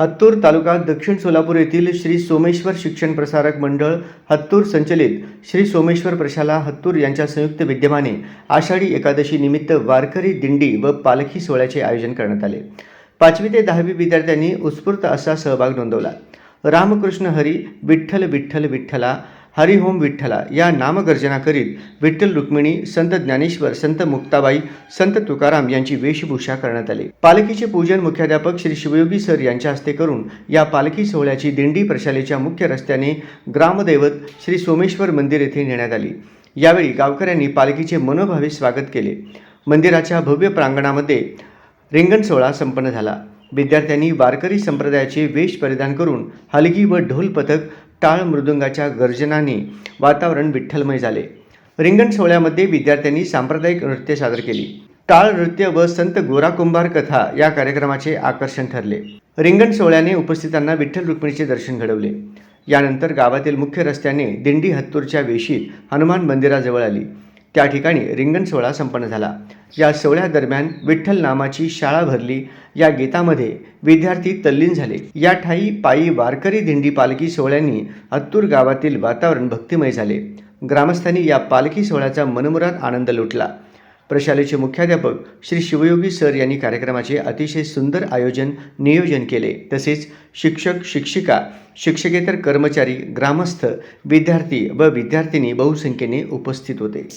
हत्तूर तालुका दक्षिण सोलापूर येथील श्री सोमेश्वर शिक्षण प्रसारक मंडळ हत्तूर संचलित श्री सोमेश्वर प्रशाला हत्तूर यांच्या संयुक्त विद्यमाने आषाढी एकादशी निमित्त वारकरी दिंडी व पालखी सोहळ्याचे आयोजन करण्यात आले. पाचवी ते दहावी विद्यार्थ्यांनी उत्स्फूर्त असा सहभाग नोंदवला. रामकृष्ण हरी विठ्ठल विठ्ठल विठ्ठला हरिहोम विठ्ठला या नामगर्जना करीत विठ्ठल रुक्मिणी संत ज्ञानेश्वर संत मुक्ताबाई संत तुकाराम यांची वेशभूषा करण्यात आली. पालखीचे पूजन मुख्याध्यापक श्री शिवयोगी सर यांच्या हस्ते करून या पालखी सोहळ्याची दिंडी प्रशालेच्या मुख्य रस्त्याने ग्रामदैवत श्री सोमेश्वर मंदिर येथे नेण्यात आली. यावेळी गावकऱ्यांनी पालखीचे मनोभावे स्वागत केले. मंदिराच्या भव्य प्रांगणामध्ये रिंगण सोहळा संपन्न झाला. विद्यार्थ्यांनी वारकरी संप्रदायाचे वेश परिधान करून हलगी व ढोल पथक टाळ मृदुंगाच्या गर्जनाने वातावरण विठ्ठलमय झाले. रिंगण सोहळ्यामध्ये विद्यार्थ्यांनी सांप्रदायिक नृत्य सादर केली. टाळ नृत्य व संत गोरा कुंभार कथा या कार्यक्रमाचे आकर्षण ठरले. रिंगण सोहळ्याने उपस्थितांना विठ्ठल रुक्मिणीचे दर्शन घडवले. यानंतर गावातील मुख्य रस्त्याने दिंडी हत्तूरच्या वेशीत हनुमान मंदिराजवळ आली. त्या ठिकाणी रिंगण सोहळा संपन्न झाला. या सोहळ्यादरम्यान विठ्ठल नामाची शाळा भरली. या गीतामध्ये विद्यार्थी तल्लीन झाले. या ठाई पायी वारकरी दिंडी पालखी सोहळ्यांनी हत्तूर गावातील वातावरण भक्तिमय झाले. ग्रामस्थांनी या पालखी सोहळ्याचा मनमुराद आनंद लुटला. प्रशालेचे मुख्याध्यापक श्री शिवयोगी सर यांनी कार्यक्रमाचे अतिशय सुंदर आयोजन नियोजन केले. तसेच शिक्षक शिक्षिका शिक्षकेतर कर्मचारी ग्रामस्थ विद्यार्थी व विद्यार्थिनी बहुसंख्येने उपस्थित होते.